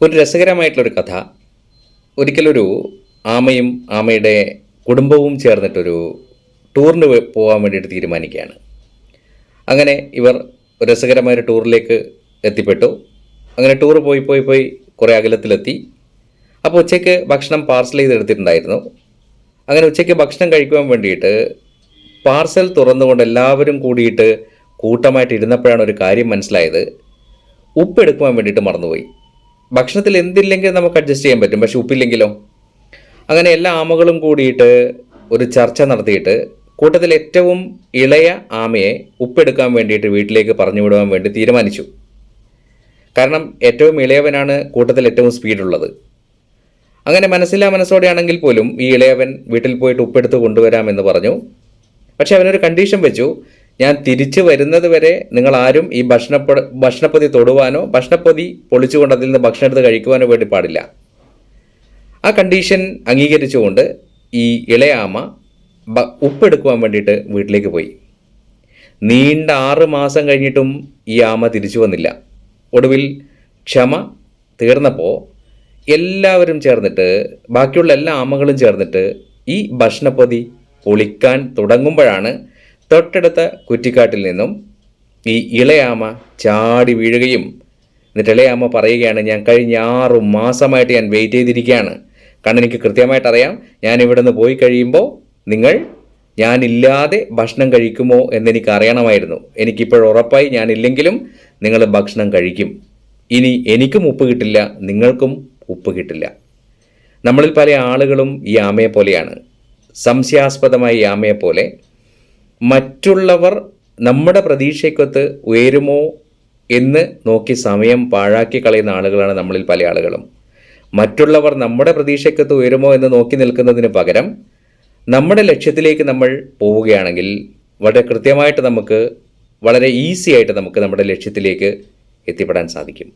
ഒരു രസകരമായിട്ടുള്ളൊരു കഥ. ഒരിക്കലൊരു ആമയും ആമയുടെ കുടുംബവും ചേർന്നിട്ടൊരു ടൂറിന് പോകാൻ വേണ്ടിയിട്ട് തീരുമാനിക്കുകയാണ്. അങ്ങനെ ഇവർ രസകരമായൊരു ടൂറിലേക്ക് എത്തിപ്പെട്ടു. അങ്ങനെ ടൂർ പോയി പോയി പോയി കുറേ അകലത്തിലെത്തി. അപ്പോൾ ഉച്ചയ്ക്ക് ഭക്ഷണം പാർസൽ ചെയ്തെടുത്തിട്ടുണ്ടായിരുന്നു. അങ്ങനെ ഉച്ചയ്ക്ക് ഭക്ഷണം കഴിക്കുവാൻ വേണ്ടിയിട്ട് പാർസൽ തുറന്നുകൊണ്ട് എല്ലാവരും കൂടിയിട്ട് കൂട്ടമായിട്ട് ഇരുന്നപ്പോഴാണ് ഒരു കാര്യം മനസ്സിലായത്. ഉപ്പ് എടുക്കുവാൻ വേണ്ടിയിട്ട് മറന്നുപോയി. ഭക്ഷണത്തിൽ എന്തില്ലെങ്കിൽ നമുക്ക് അഡ്ജസ്റ്റ് ചെയ്യാൻ പറ്റും. പക്ഷെ ഉപ്പില്ലെങ്കിലോ? അങ്ങനെ എല്ലാ ആമകളും കൂടിയിട്ട് ഒരു ചർച്ച നടത്തിയിട്ട് കൂട്ടത്തിൽ ഏറ്റവും ഇളയ ആമയെ ഉപ്പെടുക്കാൻ വേണ്ടിയിട്ട് വീട്ടിലേക്ക് പറഞ്ഞു വിടുവാൻ വേണ്ടി തീരുമാനിച്ചു. കാരണം ഏറ്റവും ഇളയവനാണ് കൂട്ടത്തിൽ ഏറ്റവും സ്പീഡുള്ളത് അങ്ങനെ മനസ്സില്ലാ മനസ്സോടെയാണെങ്കിൽ പോലും ഈ ഇളയവൻ വീട്ടിൽ പോയിട്ട് ഉപ്പെടുത്ത് കൊണ്ടുവരാമെന്ന് പറഞ്ഞു. പക്ഷേ അവനൊരു കണ്ടീഷൻ വെച്ചു. ഞാൻ തിരിച്ചു വരുന്നത് വരെ നിങ്ങൾ ആരും ഈ ഭക്ഷണപ്പ ഭക്ഷണപ്പൊതി തൊടുവാനോ ഭക്ഷണപ്പൊതി പൊളിച്ചുകൊണ്ട് അതിൽ നിന്ന് ഭക്ഷണം എടുത്ത് കഴിക്കുവാനോ വേണ്ടി പാടില്ല. ആ കണ്ടീഷൻ അംഗീകരിച്ചുകൊണ്ട് ഈ ഇളയാമ ഉപ്പെടുക്കുവാൻ വേണ്ടിയിട്ട് വീട്ടിലേക്ക് പോയി. നീണ്ട ആറ് മാസം കഴിഞ്ഞിട്ടും ഈ ആമ തിരിച്ചു വന്നില്ല. ഒടുവിൽ ക്ഷമ തീർന്നപ്പോൾ എല്ലാവരും ചേർന്നിട്ട് ബാക്കിയുള്ള എല്ലാ ആമകളും ചേർന്നിട്ട് ഈ ഭക്ഷണപ്പൊതി പൊളിക്കാൻ തുടങ്ങുമ്പോഴാണ് തൊട്ടടുത്ത കുറ്റിക്കാട്ടിൽ നിന്നും ഈ ഇളയാമ ചാടി വീഴുകയും എന്നിട്ട് ഇളയാമ്മ പറയുകയാണ് ഞാൻ കഴിഞ്ഞ ആറു മാസമായിട്ട് ഞാൻ വെയിറ്റ് ചെയ്തിരിക്കുകയാണ്. കാരണം എനിക്ക് കൃത്യമായിട്ട് അറിയാം ഞാൻ ഇവിടെ നിന്ന് പോയി കഴിയുമ്പോൾ നിങ്ങൾ ഞാനില്ലാതെ ഭക്ഷണം കഴിക്കുമോ എന്നെനിക്ക് അറിയണമായിരുന്നു. എനിക്കിപ്പോൾ ഉറപ്പായി ഞാനില്ലെങ്കിലും നിങ്ങൾ ഭക്ഷണം കഴിക്കും. ഇനി എനിക്കും ഉപ്പ് കിട്ടില്ല നിങ്ങൾക്കും ഉപ്പ് കിട്ടില്ല. നമ്മളിൽ പല ആളുകളും ഈ ആമയെ പോലെയാണ് സംശയാസ്പദമായ ഈ ആമയെ പോലെ മറ്റുള്ളവർ നമ്മുടെ പ്രതീക്ഷയ്ക്കൊത്ത് ഉയരുമോ എന്ന് നോക്കി സമയം പാഴാക്കി കളയുന്ന ആളുകളാണ് നമ്മളിൽ പല ആളുകളും. മറ്റുള്ളവർ നമ്മുടെ പ്രതീക്ഷയ്ക്കൊത്ത് ഉയരുമോ എന്ന് നോക്കി നിൽക്കുന്നതിന് പകരം നമ്മുടെ ലക്ഷ്യത്തിലേക്ക് നമ്മൾ പോവുകയാണെങ്കിൽ വളരെ കൃത്യമായിട്ട് നമുക്ക് വളരെ ഈസി ആയിട്ട് നമുക്ക് നമ്മുടെ ലക്ഷ്യത്തിലേക്ക് എത്തിപ്പെടാൻ സാധിക്കും.